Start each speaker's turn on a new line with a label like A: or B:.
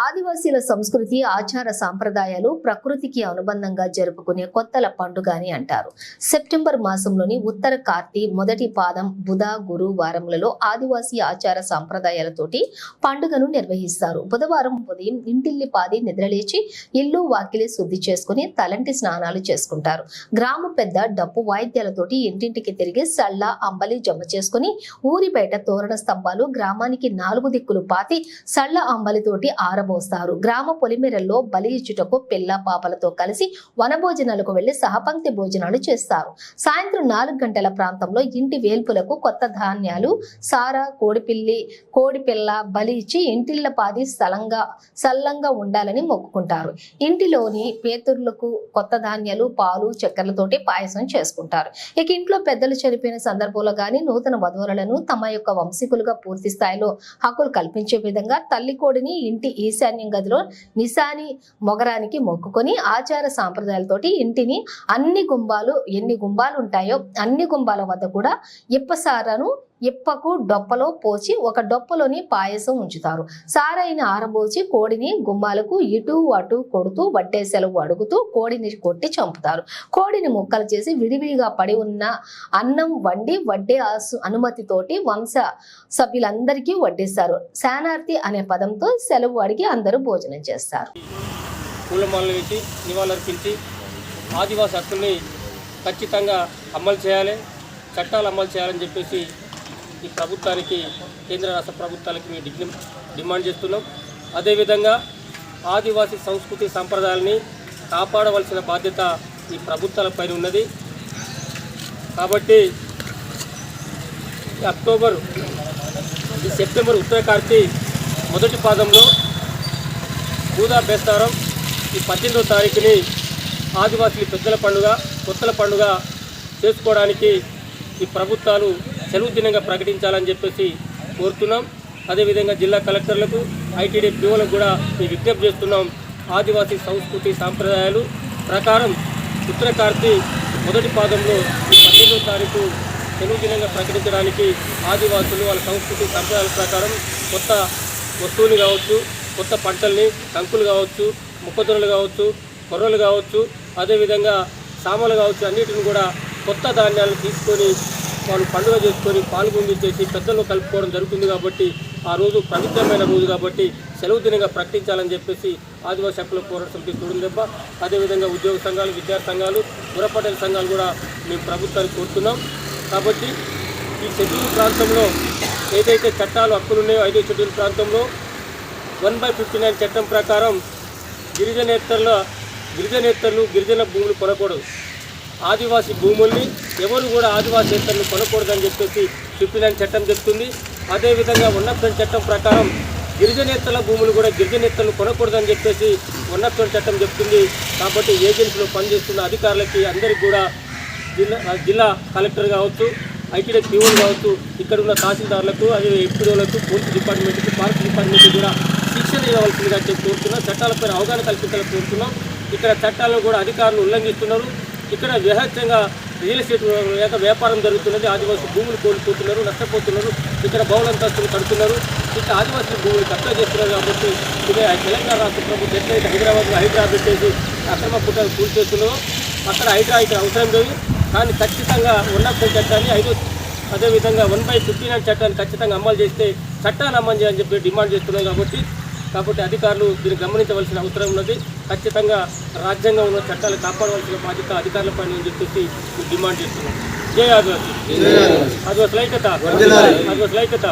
A: ఆదివాసీల సంస్కృతి ఆచార సాంప్రదాయాలు ప్రకృతికి అనుబంధంగా జరుపుకునే కొత్తల పండుగ అని అంటారు. సెప్టెంబర్ మాసంలోని ఉత్తర కార్తీ మొదటి పాదం బుధ గురు వారములలో ఆదివాసీ ఆచార సాంప్రదాయాలతోటి పండుగను నిర్వహిస్తారు. బుధవారం ఉదయం ఇంటిల్లి పాది నిద్రలేచి ఇల్లు వాకిలి శుద్ధి చేసుకుని తలంటి స్నానాలు చేసుకుంటారు. గ్రామ పెద్ద డప్పు వాయిద్యాలతోటి ఇంటింటికి తిరిగి సళ్ళ అంబలి జమ చేసుకుని ఊరి బయట తోరణ స్తంభాలు గ్రామానికి నాలుగు దిక్కులు పాతి సళ్ళ అంబలితోటి పారబోస్తారు గ్రామ పొలిమేరల్లో బలి ఇచ్చుటకు పిల్ల పాపలతో కలిసి వనభోజనాలకు వెళ్ళి సహపంక్తి భోజనాలు చేస్తారు. సాయంత్రం నాలుగు గంటల ప్రాంతంలో ఇంటి వేల్పులకు కొత్త ధాన్యాలు సార కోడిపిల్లి కోడిపిల్ల బలి ఇచ్చి ఇంటిళ్ళ పాది స్థలంగా సల్లంగా ఉండాలని మొక్కుకుంటారు. ఇంటిలోని పేతుర్లకు కొత్త ధాన్యాలు పాలు చక్కెరలతోటి పాయసం చేసుకుంటారు. ఇక ఇంట్లో పెద్దలు చనిపోయిన సందర్భంలో గాని నూతన వధువులను తమ యొక్క వంశీకులుగా పూర్తి స్థాయిలో హక్కులు కల్పించే విధంగా తల్లి కోడిని ఇంటి ఈశాన్యం గదిలో నిశాని మొగరానికి మొక్కుకొని ఆచార సాంప్రదాయాలతోటి ఇంటిని అన్ని గుంబాలు ఎన్ని గుంబాలు ఉంటాయో అన్ని గుంబాల వద్ద కూడా ఇప్పసారను ఇప్పకు డొప్పలో పోసి ఒక డొప్పలోని పాయసం ఉంచుతారు. సారైన ఆరబోసి కోడిని గుమ్మాలకు ఇటు అటు కొడుతూ వడ్డే సెలవు అడుగుతూ కోడిని కొట్టి చంపుతారు. కోడిని ముక్కలు చేసి విడివిడిగా పడి ఉన్న అన్నం వండి వడ్డే అనుమతితోటి వంశ సభ్యులందరికీ వడ్డిస్తారు. శానార్థి అనే పదంతో సెలవు అడిగి అందరూ భోజనం చేస్తారు.
B: పూలమాలలు వేసి నివాళులర్పించి ఆదివాసి హక్కుల్ని ఖచ్చితంగా అమలు చేయాలి చట్టాలు అమలు చేయాలని చెప్పేసి ఈ ప్రభుత్వానికి కేంద్ర రాష్ట్ర ప్రభుత్వాలకి మేము డిగ్ని డిమాండ్ చేస్తున్నాం. అదేవిధంగా ఆదివాసీ సంస్కృతి సంప్రదాయాలని కాపాడవలసిన బాధ్యత ఈ ప్రభుత్వాలపై ఉన్నది. కాబట్టి అక్టోబర్ ఈ సెప్టెంబర్ ఉత్తర కార్తీ మొదటి పాదంలో బూదా బేస్తారం ఈ పద్దెనిమిదో తారీఖుని ఆదివాసీ పెద్దల పండుగ కొత్తల పండుగ చేసుకోవడానికి ఈ ప్రభుత్వాలు సెలవు దినంగా ప్రకటించాలని చెప్పేసి కోరుతున్నాం. అదేవిధంగా జిల్లా కలెక్టర్లకు ఐటీడీ పిఓలకు కూడా మేము విజ్ఞప్తి చేస్తున్నాం. ఆదివాసీ సంస్కృతి సాంప్రదాయాలు ప్రకారం ఉత్తర మొదటి పాదంలో ఈ పద్దెనిమిదో తారీఖు తెలుగు దినంగా ప్రకటించడానికి ఆదివాసులు వాళ్ళ సంస్కృతి సంప్రదాయాల ప్రకారం కొత్త వస్తువులు కావచ్చు కొత్త పంటల్ని కంకులు కావచ్చు మొక్కజొన్నలు కావచ్చు కొర్రలు కావచ్చు అదేవిధంగా సామలు కావచ్చు అన్నిటిని కూడా కొత్త ధాన్యాలను తీసుకొని వాళ్ళు పండుగ చేసుకొని పాల్గొందించేసి పెద్దలు కలుపుకోవడం జరుగుతుంది కాబట్టి ఆ రోజు పవిత్రమైన రోజు కాబట్టి సెలవు దినంగా ప్రకటించాలని చెప్పేసి ఆదివాసీ హక్కుల పోరాట సమితి చూడందెబ్బ అదేవిధంగా ఉద్యోగ సంఘాలు విద్యార్థి సంఘాలు గురపటేల సంఘాలు కూడా మేము ప్రభుత్వానికి కోరుతున్నాం. కాబట్టి ఈ షెడ్యూల్ ప్రాంతంలో ఏదైతే చట్టాలు హక్కులు ఉన్నాయో ఐదో షెడ్యూల్ ప్రాంతంలో వన్ బై ఫిఫ్టీ నైన్ చట్టం ప్రకారం గిరిజనేతరుల గిరిజనేతరులు గిరిజన భూములు కొనకూడదు. ఆదివాసీ భూముల్ని ఎవరు కూడా ఆదివాసేతరులు కొనకూడదని చెప్పేసి ఫిఫ్టీ చట్టం చెప్తుంది. అదేవిధంగా ఉన్నత చట్టం ప్రకారం గిరిజనేతల భూములు కూడా గిరిజనేతలు కొనకూడదని చెప్పేసి ఉన్నత చట్టం చెప్తుంది. కాబట్టి ఏజెన్సీలో పనిచేస్తున్న అధికారులకి అందరికీ కూడా జిల్లా జిల్లా కలెక్టర్ కావచ్చు ఐటీడీ పీఓలు కావచ్చు ఇక్కడ ఉన్న తహసీల్దార్లకు అదే ఎప్పుడోలకు పోలీస్ డిపార్ట్మెంట్కి పార్క్ డిపార్ట్మెంట్కి కూడా శిక్షణ ఇవ్వవలసిందిగా చెప్పి కోరుతున్నాం. చట్టాలపై అవగాహన కల్పించాలని కోరుతున్నాం. ఇక్కడ చట్టాలను కూడా అధికారులు ఉల్లంఘిస్తున్నారు. ఇక్కడ విహత్యంగా రియల్ ఎస్టేట్ లేక వ్యాపారం జరుగుతున్నది. ఆదివాసీ భూములు కోల్పోతున్నారు నష్టపోతున్నారు. ఇక్కడ బహుళంతస్తులు కడుతున్నారు. ఇక్కడ ఆదివాసీ భూములు కబ్జా చేస్తున్నారు కాబట్టి ఇదే తెలంగాణ రాష్ట్ర ప్రభుత్వం ఎట్లయితే హైదరాబాద్లో హైడ్రా పెట్టేసి అక్రమ పుట్టాలు పూర్తి చేస్తున్నారో అక్కడ హైడ్రా ఇక్కడ అవసరం లేదు. కానీ ఖచ్చితంగా ఉన్నప్పుడు చట్టాన్ని ఐదో అదేవిధంగా వన్ బై ఫిఫ్టీ నైన్ చట్టాన్ని ఖచ్చితంగా అమలు చేస్తే చట్టాన్ని అమలు చేయాలని చెప్పి డిమాండ్ చేస్తున్నాం కాబట్టి కాబట్టి అధికారులు దీన్ని గమనించవలసిన అవసరం ఉన్నది. ఖచ్చితంగా రాజ్యాంగం ఉన్న చట్టాలు కాపాడవలసిన బాధ్యత అధికారులపై అని చెప్పేసి డిమాండ్ చేస్తున్నాం. జై ఆదివాసి. ఆదివాసుల ఐక్యత ఆదివాసుల ఐక్యత